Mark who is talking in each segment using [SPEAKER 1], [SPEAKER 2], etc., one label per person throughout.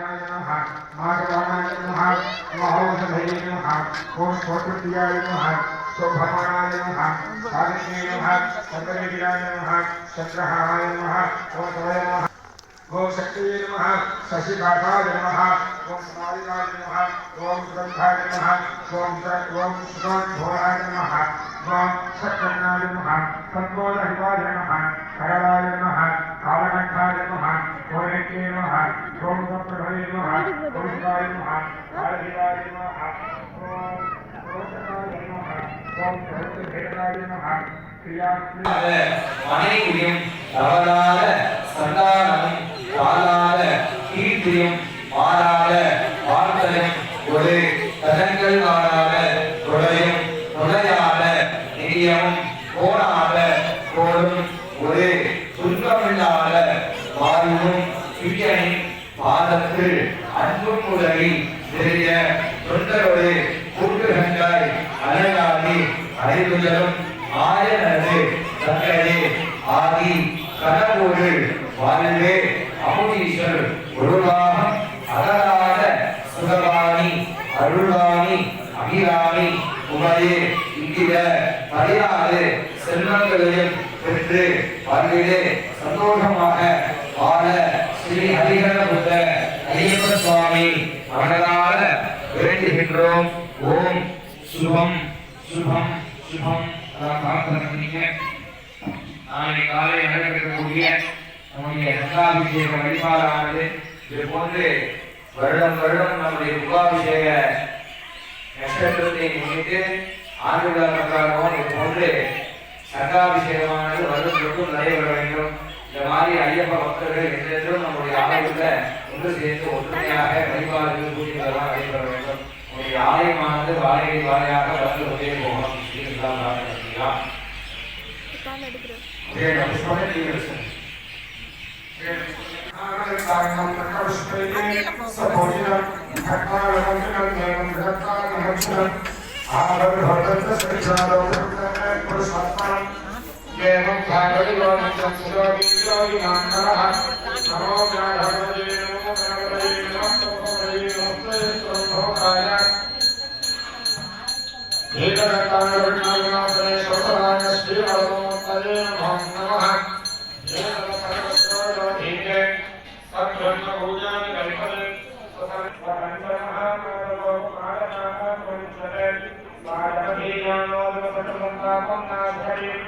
[SPEAKER 1] माधवाणाय नमः महोषधये नमः ॐ स्वकृत्याय नमः शोभमाणाय नमः सावित्र्यै नमः चन्द्रविजयाय नमः चन्द्रहाराय नमः ओतवय नमः ॐ शक्तिये नमः शशिकाठाय नमः ॐ मालिकाय नमः ॐ ग्रन्थाय नमः ॐ ॐ सुगन्धोराय नमः ॐ शक्रन्नाय नमः पद्मोदहिताय नमः करलाय नमः कालकण्ठाय नमः गोरेक्ये नमः ஓம் சப்தமணி நமஹ
[SPEAKER 2] ஓம் சிவாய நமஹ ஆதிவாய நமஹ மாறாத வார்த்தையும் ஒரு தரங்கள் வாழாத பாதத்தில் அன்பும் உதவி நிறைய தொண்டரோடு கூட்டுகண்டாய் அழகாகி அறிவுகளும் ஆயனது தங்களே ஆதி கடவுள் வாழ்வே அமுதீஸ்வர் உருவாகம் அகலாத சுகவாணி அருள்வாணி அபிராமி உமையே இங்கிட பதினாறு செல்வங்களையும் பெற்று வாழ்விலே சந்தோஷமாக வாழ ஸ்ரீ ஹரிஹர புத்த ஐயப்ப சுவாமி மனதார வேண்டுகின்றோம். ஓம் சுபம் சுபம் சுபம். அதான் பார்த்துருக்கீங்க நாளை காலை நடக்கக்கூடிய நம்முடைய ரத்தாபிஷேக வழிபாடானது. இது போன்று வருடம் வருடம் நம்முடைய முகாபிஷேக நட்சத்திரத்தை முன்னிட்டு ஆண்டு விழா கொண்டாடுவோம். இது போன்று சங்காபிஷேகமானது வருடத்திற்கும் நடைபெற வேண்டும். இந்த மாதிரி ஐயப்ப பக்தர்கள் என்றென்றும் நம்முடைய ஆலயத்தில் ஒன்று சேர்ந்து ஒற்றுமையாக வழிபாடுகள் பூஜைகளெல்லாம் நடைபெற வேண்டும் நம்முடைய ஆலயமானது வாழையை வாழையாக வளர்ந்து கொண்டே போகணும் இதுதான் பிரார்த்தனை
[SPEAKER 3] கால் எடுக்கிறேன்
[SPEAKER 1] வேணும்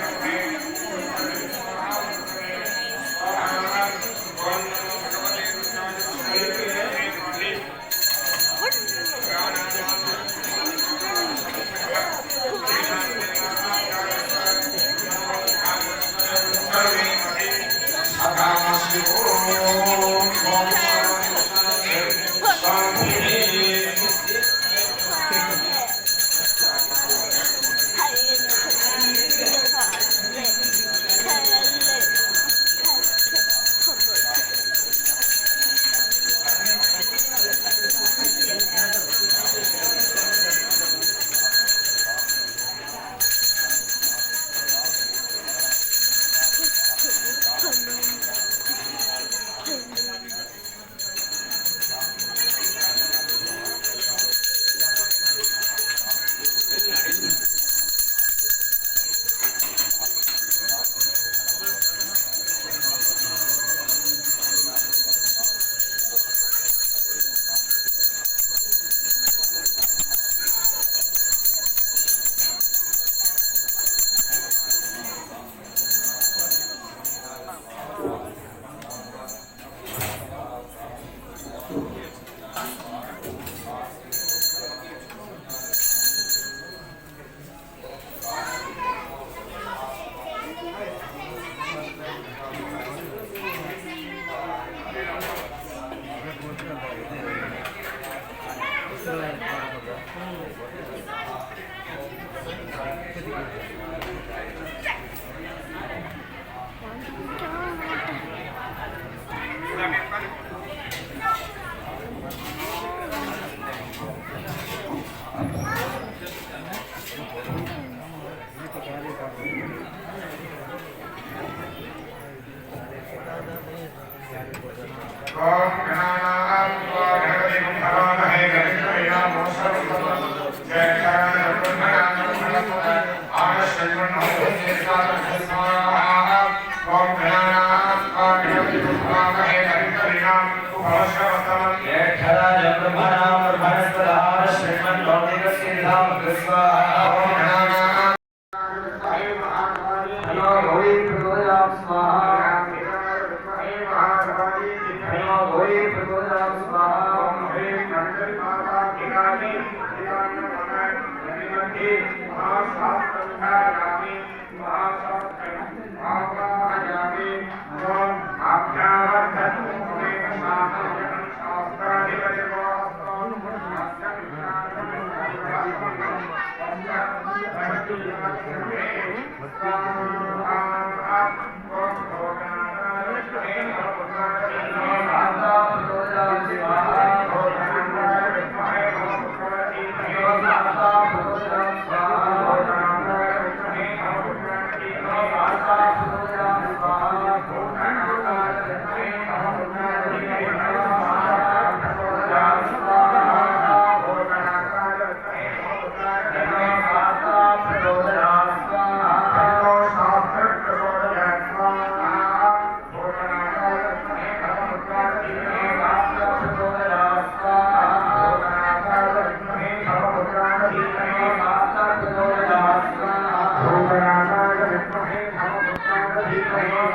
[SPEAKER 4] Thank you. from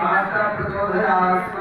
[SPEAKER 1] माता प्रचोदयास्व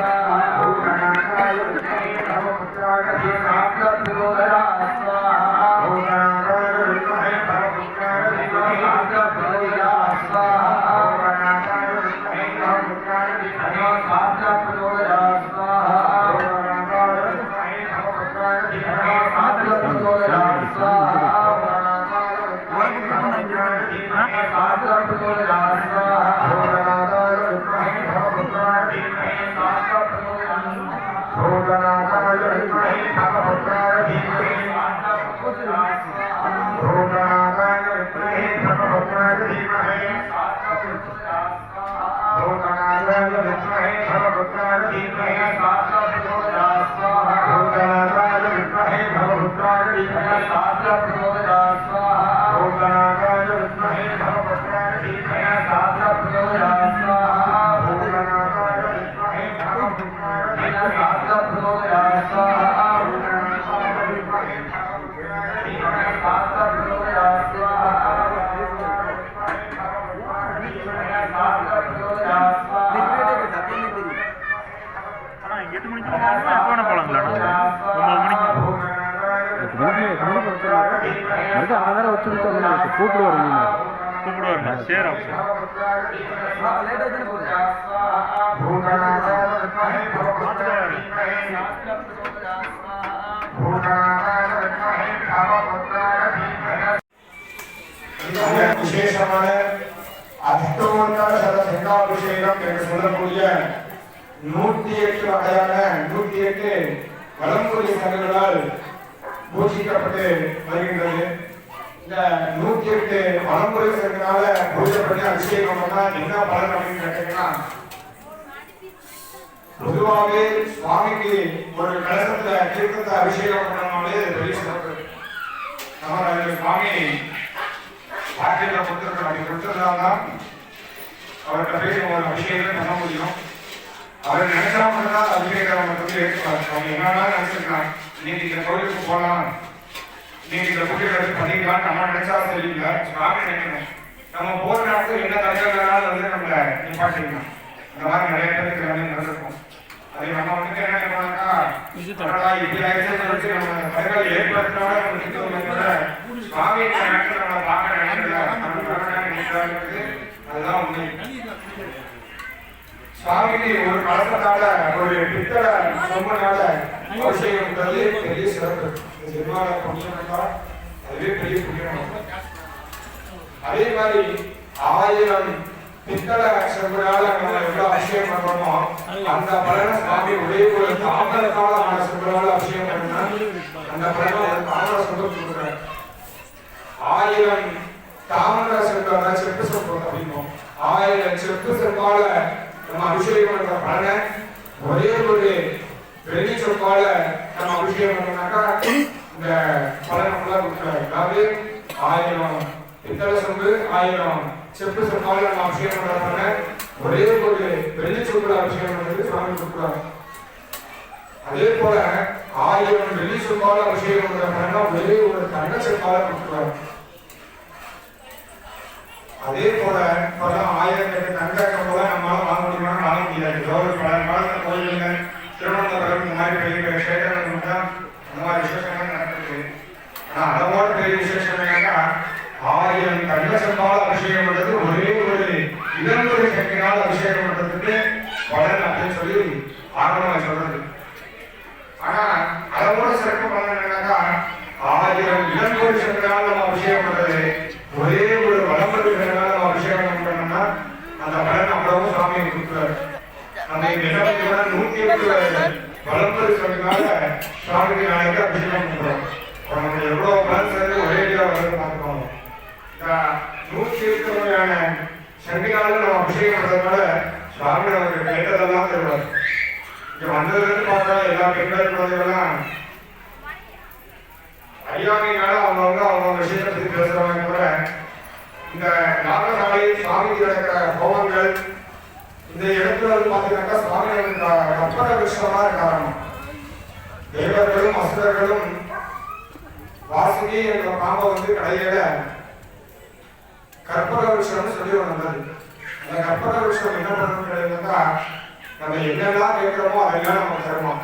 [SPEAKER 1] சத சங்காபிஷேகம் என்று சொல்லக்கூடிய நூற்றி எட்டு வகையான நூற்றி எட்டு வளம்புரி சங்கங்களால் பூஜிக்கப்பட்டு வருகின்றது. இந்த நூற்றி எட்டு வளம்புரி சங்கனால பூஜை பண்ணி அபிஷேகம் பண்ணா என்ன பலன் அப்படின்னு கேட்டீங்கன்னா பொதுவாகவே சுவாமிக்கு ஒரு கலசத்துல தீர்த்தத்தை அபிஷேகம் பண்ணனாலே பெரிய சிறப்பு. நம்ம சுவாமி பாக்கியில் கொடுத்துருக்கோம் அப்படி கொடுத்துருந்தால்தான் அவர்கிட்ட போய் ஒரு அபிஷேகமே பண்ண முடியும். அவர் நினைக்கிறவங்க தான் அபிஷேகம் வந்து ஏற்பாடு அவங்க என்னன்னா நினைச்சிருக்கான் நீங்க இந்த கோயிலுக்கு போகலாம். இன்னைக்கு இந்த கோயில் எடுத்து பண்ணிக்கலாம். நம்ம நினைச்சா தெரியல நானே நினைக்கணும். நம்ம போற நேரத்தில் என்ன தலைவர்களால் வந்து நம்மளை நிப்பாட்டிக்கலாம் இந்த மாதிரி நிறைய பேருக்கு எல்லாமே நடந்திருக்கும். அது நம்ம வந்து என்ன பண்ணாக்கா இப்படி ஆயிடுச்சு வச்சு நம்ம தலைவர்கள் ஏற்படுத்தினோட நம்ம சுத்தம் சுவாமியை நம்ம பார்க்க நினைக்கிறேன் அதுதான் உண்மை சுவாமிக்கு ஒரு கலசத்தால ஒரு பித்தளை சொம்பனால அபிஷேகம் பெரிய சிறப்பு. இந்த ஜென்மாவை அதுவே பெரிய புண்ணியம். அதே மாதிரி ஆயிரம் பித்தள செம்புனால நம்ம எவ்வளவு அபிஷேகம் பண்றோமோ அந்த பலனை சுவாமி ஒரே ஒரு தாமரத்தால ஆன செம்புனால அபிஷேகம் பண்ணா அந்த பலனை தாமர செம்பு கொடுக்குறாரு. ஆயிரம் தாமர செம்பால செப்பு செம்பு அப்படிம்போம் ஆயிரம் செப்பு செம்பால நம்ம அபிஷேகம் பண்ற பலனை ஒரே ஒரு வெள்ளி சொற்பால நம்ம அபிஷேகம் பண்ணோம்னாக்கா இந்த பலன் ஃபுல்லா கொடுக்குறாரு அதாவது ஆயிரம் பித்தளை சொம்பு ஆயிரம் செப்பு சொற்பால நம்ம அபிஷேகம் பண்ற ஒரே ஒரு வெள்ளி சொற்பால அபிஷேகம் பண்றது சுவாமி கொடுக்குறாரு அதே போல ஆயிரம் வெள்ளி சொற்பால அபிஷேகம் பண்ற ஒரே ஒரு தங்க சொற்பால கொடுக்குறாரு அதே போல பல ஆயிரக்கட்டு தங்கம் போல நம்மளால வாங்க முடியுமா? வாங்க முடியாது. ஏதோ பல காலத்துல கோயிலுங்க திருவனந்தபுரம் இந்த மாதிரி பெரிய பெரிய கஷேத்திரங்கள் தான் இந்த மாதிரி விசேஷங்கள் நடக்குது ஆனால் அளவோட பெரிய விசேஷம் என்னன்னா ஆயிரம் தங்க அபிஷேகம் பண்றது ஒரே ஒரு இளம்பொரு சக்தினால் அபிஷேகம் பண்றதுக்கு பலன் அப்படின்னு சொல்லி ஆர்வமாக சொல்றது. ஆனா அளவோட சிறப்பு பலன் என்னன்னாக்கா ஆயிரம் இளம்பொரு சக்தினால் நம்ம அபிஷேகம் பண்றது ஒரே ஒரு வளம்பொரு சக்தினால் நம்ம அபிஷேகம் பண்ணோம்னா அந்த பலன் அவ்வளவு சுவாமி கொடுக்குறாரு நம்ம இங்க நூத்தி எட்டு வளம்பொரு சக்தினால சுவாமிக்கு நாளைக்கு அபிஷேகம் பண்றோம் அப்ப எவ்வளவு பலன் சேர்ந்து ஒரே அடியா வருது பார்த்துக்கோங்க இந்த நூத்தி எட்டு வகையான சண்டிகால நம்ம அபிஷேகம் பண்றதுனால கேட்டதெல்லாம் தருவார் இங்க பார்த்தா எல்லா பெண்கள் குழந்தைகள்லாம் ஐயாமையினால அவங்கவுங்க அவங்க விஷயத்தை பேசுறவங்க கூட இந்த நாகசாலை சுவாமிக்கு நடக்கிற ஹோமங்கள் இந்த இடத்துல வந்து பாத்தீங்கன்னாக்கா சுவாமி கற்பக விஷயமா காரணம் தேவர்களும் அசுரர்களும் வாசுகி என்ற பாம்பை வந்து கடையில கற்பக விஷயம்னு சொல்லி ஒன்று வந்தது அந்த கற்பக விஷயம் என்ன பண்ணணும் கிடையாதுன்னா நம்ம என்னெல்லாம் கேட்கிறோமோ அதெல்லாம் நம்ம தருமா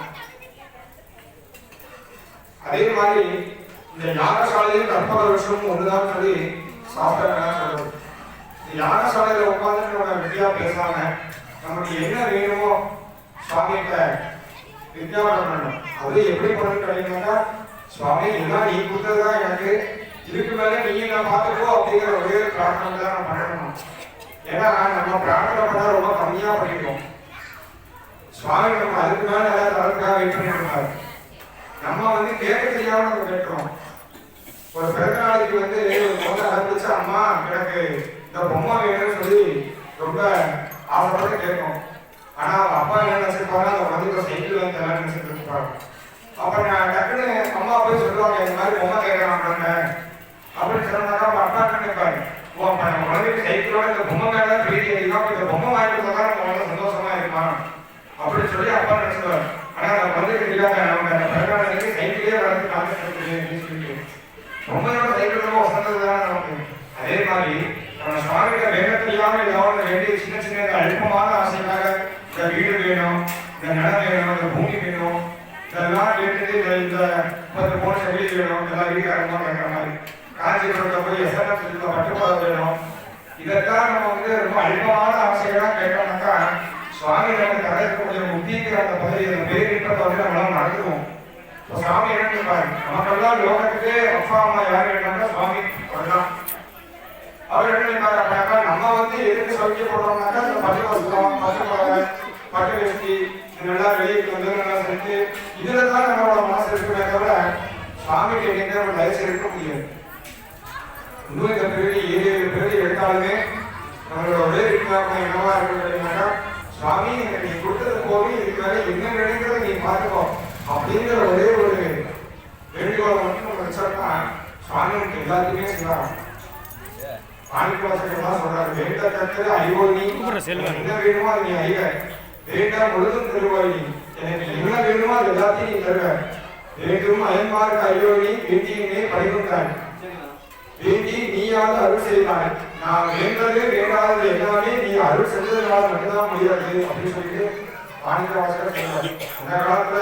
[SPEAKER 1] அதே மாதிரி இந்த யாகசாலையும் கற்பக விஷயமும் ஒண்ணுதான் சொல்லி சாப்பிட்டா சொல்றது இந்த உட்காந்து உட்கார்ந்து நம்ம வித்யா பேசாம நமக்கு என்ன வேணுமோ சுவாமிகிட்ட வித்யாபனம் பண்ணணும். அது எப்படி பண்ணணும் சுவாமி எல்லாம் நீ கொடுத்ததுதான் எனக்கு. இதுக்கு மேல நீ நான் பார்த்துக்கோ அப்படிங்கிற ஒரே ஒரு பிரார்த்தனை தான் நம்ம பண்ணணும். ஏன்னா நம்ம பிரார்த்தனை பண்ணா ரொம்ப கம்மியா பண்ணிருக்கோம் சுவாமி நம்ம அதுக்கு மேல ஏதாவது தரத்துக்காக வெயிட் பண்ணிட்டு நம்ம வந்து கேட்க தெரியாம நம்ம கேட்கிறோம். ஒரு பிறந்த நாளைக்கு வந்து ஒரு பொண்ணை ஆரம்பிச்சு அம்மா எனக்கு இந்த பொம்மை வேணும்னு சொல்லி ரொம்ப ஆசைப்பட்டு கேட்கும். ஆனா அவங்க அப்பா என்ன நினைச்சிருப்பாங்க? அந்த குழந்தைக்கு சைக்கிள் வந்து தரேன்னு நினைச்சிட்டு இருப்பாங்க. அப்ப நான் டக்குன்னு அம்மா போய் சொல்லுவாங்க இந்த மாதிரி பொம்மை கேட்கறான் குழந்தை அப்படின்னு சொன்னாக்கா அவங்க அப்பா என்ன கேட்பாரு ஓ அப்ப நம்ம குழந்தைக்கு சைக்கிளோட இந்த பொம்மை மேல பிரீதி அதிகம் இந்த பொம்மை வாங்கி கொடுத்தா நம்ம குழந்தை சந்தோஷமா இருப்பான் அப்படின்னு சொல்லி அப்பா நினைச்சிருவாரு. ஆனா அந்த குழந்தைக்கு தெரியாத நம்ம அந்த பிறந்த நாளைக்கு சைக்கிளே வரது காமிச்சு அப்படின்னு சொல்லி ரொம்ப நேரம் சைக்கிள் ரொம்ப வசந்தது தான் நமக்கு அதே மாதிரி நம்ம சுவாமிகிட்ட வேகத்தில்லாம இல்லாமல் வேண்டிய சின்ன சின்ன இந்த அல்பமான ஆசைக்காக இந்த வீடு வேணும் இந்த நிலம் வேணும் இந்த பூமி வேணும் இதெல்லாம் கேட்டுட்டு இந்த பத்து போன செடி வேணும் இதெல்லாம் வீட்டுக்காரமா கேட்கற மாதிரி காஞ்சிபுரத்துல போய் எஸ்என்எஸ் சொல்லிட்டு பட்டுப்பாதம் வேணும் இதெல்லாம் நம்ம வந்து ரொம்ப அல்பமான ஆசைகளா கேட்டோம்னாக்கா சுவாமி நமக்கு தரக்கூடிய முக்திங்கிற அந்த பகுதி அந்த பேரிப்பத்தை வந்து நம்மளால சாமி சுவாமி என்ன கேட்பாரு நமக்கெல்லாம் லோகத்துக்கு அப்பா அம்மா யார் வேணும்னா சுவாமி வரலாம் அவர் என்ன நினைப்பாரு நம்ம வந்து எதுக்கு சௌக்கியப்படுறோம்னாக்கா இந்த பட்டு வஸ்திரம் பட்டு பழக பட்டு வேஷ்டி இதெல்லாம் வெளியே வந்து நல்லா செஞ்சு இதுல தான் நம்மளோட மனசு இருக்குமே தவிர சுவாமிக்கு எங்க நம்ம தயசு இருக்க முடியாது. இன்னும் இந்த பிறகு ஏழு பிறகு எடுத்தாலுமே நம்மளோட ஒரே விஞ்ஞாபனம் என்னவா இருக்கு அப்படின்னாக்கா சுவாமி நீ கொடுத்தது போது இதுக்கு மேல என்ன நினைக்கிறத நீ பார்த்துக்கோ. அப்படிங்கிற ஒரே ஒரு வேண்டுகோளை மட்டும் நம்ம வச்சோம்னா சுவாமி நமக்கு எல்லாத்தையுமே செய்வாங்க மாணிக்கவாசகர் சொல்றாரு வேண்ட கத்தது அறிவோல் நீ என்ன வேணுமோ நீ அறிவ. வேண்டாம் முழுதும் தருவாய் நீ. எனக்கு என்ன வேணுமோ அது எல்லாத்தையும் நீ தருவ. வேண்டும் அயன்மார்க்கு ஐயோ நீ வேண்டியினே படைகின்றாய் வேண்டி நீயாவது அருள் செய்தாய் நான் வேண்டது வேண்டாதது எல்லாமே நீ அருள் செஞ்சதுனால மட்டும்தான் முடியாது அப்படின்னு சொல்லிட்டு மாணிக்கவாசகர் சொல்றாரு. அந்த காலத்துல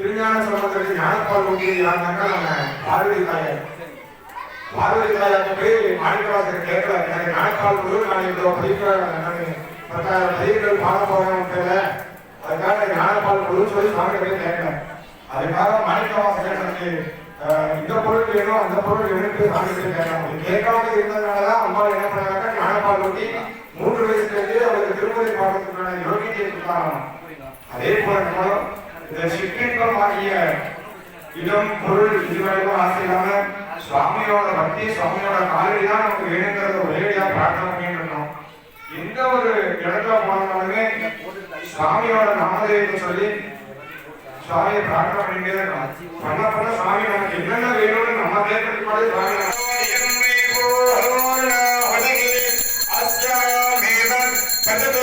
[SPEAKER 1] திருஞான சம்பந்தத்துக்கு ஞானப்பால் ஊட்டி யாருனாக்கா நம்ம பார்வதி தாயார் பார்வதி தாயார் போய் மாணிக்கவாசகர் கேட்கல எனக்கு ஞானப்பால் குரு நான் இவ்வளோ படிக்க பத்தாயிரம் பதிவுகள் பாட போறேன் தெரியல. அதுக்காக ஞானப்பால் குருன்னு சொல்லி சுவாமி போய் கேட்கல அதுக்காக மாணிக்க வாசகர் இந்த பொருள் வேணும் அந்த பொருள் சாமி கேட்காம இருந்ததுனாலதான் அம்மா என்ன பண்ணாங்க ஞானப்பால் மூன்று வயசுலேருந்து அவருக்கு திருமதி பாடத்துக்கான யோகியத்தை கொடுத்தாங்க அதே போல நம்மளும் இந்த சிற்றின்பம் ஆகிய இடம் பொருள் இதுவரைக்கும் ஆசை இல்லாம சுவாமியோட பக்தி சுவாமியோட காலடி தான் நமக்கு வேணுங்கிறத ஒரேடியா பிரார்த்தனை பண்ணிட்டு இருந்தோம். எந்த ஒரு இடத்துல போனாலுமே சுவாமியோட நாமதேவத்தை சொல்லி சுவாமியை பிரார்த்தனை பண்ணிட்டே இருக்கணும். பண்ண பண்ண சுவாமி நமக்கு என்னென்ன வேணும்னு நம்ம கேட்கறதுக்கு கூட சுவாமி
[SPEAKER 5] Om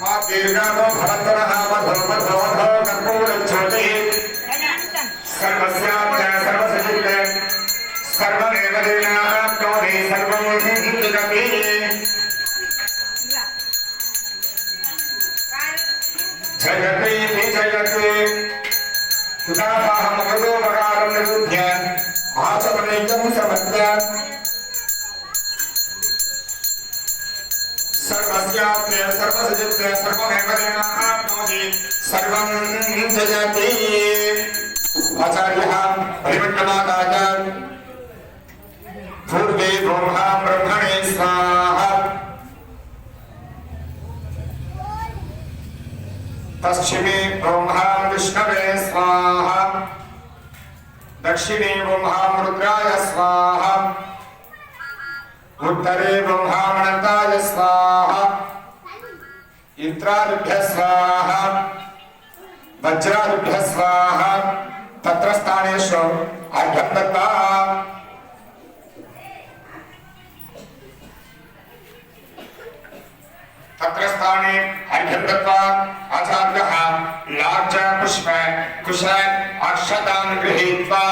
[SPEAKER 5] మా దీర్ఘాలో భరతర సర్వసమో కర్పూరచ్చోటి సర్వస్యాధ్య సర్వసిద్ధి సర్వదేవదేనా సర్వం హిందుగమీ सर्वस्याप्य सर्वसजित्य सर्वमेव सर्वं जयति आचार्यः परिमण्डलादाय पूर्वे ब्रह्मा ब्रह्मणे स्वाहा। पश्चिमे ब्रह्मा विष्णवे स्वाहा। दक्षिणे ब्रह्मा रुद्राय स्वाहा। उत्तरे ब्रह्माणन्ताय स्वाहा। इन्द्राभ्य स्वाहा। वज्राभ्य स्वाहा। तत्र स्थानेषु अर्घं दत्वा तत्र स्थाने अर्घं दत्वा आचार्यः लार्ज पुष्प कुशल अक्षतान् गृहीत्वा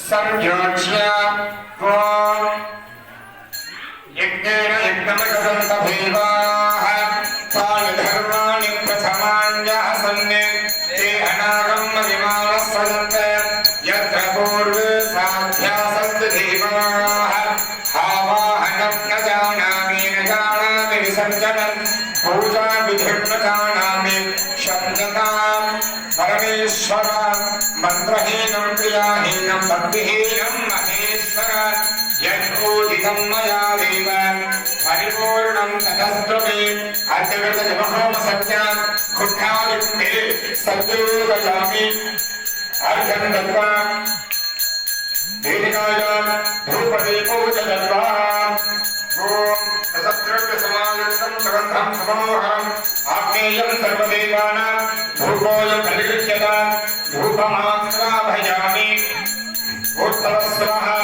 [SPEAKER 5] సంయోజ్య యజ్ఞేన యజ్ఞమగదంత భీవా प्रज्ञान खुट्ठालिप्ते सद्योगयामि अर्घ्यं दत्वा देनिकायां धूपदीपो च दत्वा ॐ रसद्रव्यसमायुक्तं सुगन्धं सुमनोहरम्। आग्नेयं सर्वदेवानां धूपोऽयं प्रतिगृह्यतां धूपमात्राभयामि गोत्तरस्वाहा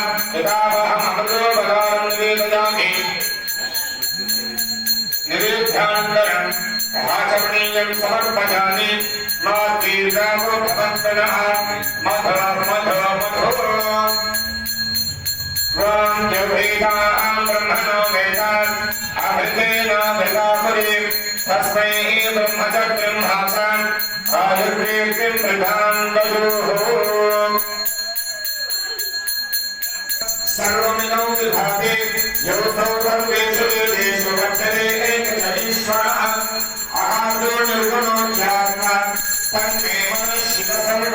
[SPEAKER 5] समर्पयामि मा दीर्घावभवन्तनः मधव मधव मधुः त्वां च वेदां ब्रह्मणो वेदान् अभृतेन भृतापरि तस्मै ब्रह्मचर्यं भासान् आयुर्वेक्तिं प्रधान्
[SPEAKER 2] ददुः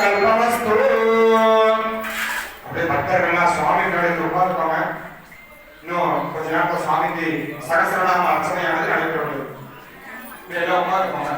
[SPEAKER 2] கல்பவஸ்து அப்படியே பக்தர்கள்லாம் சுவாமி நடந்து உட்கார்ந்துக்கோங்க இன்னும் கொஞ்ச நேரத்தில் சுவாமிக்கு சகசிரநாம அர்ச்சனையானது நடைபெறும்.
[SPEAKER 6] உட்காந்துக்கோங்க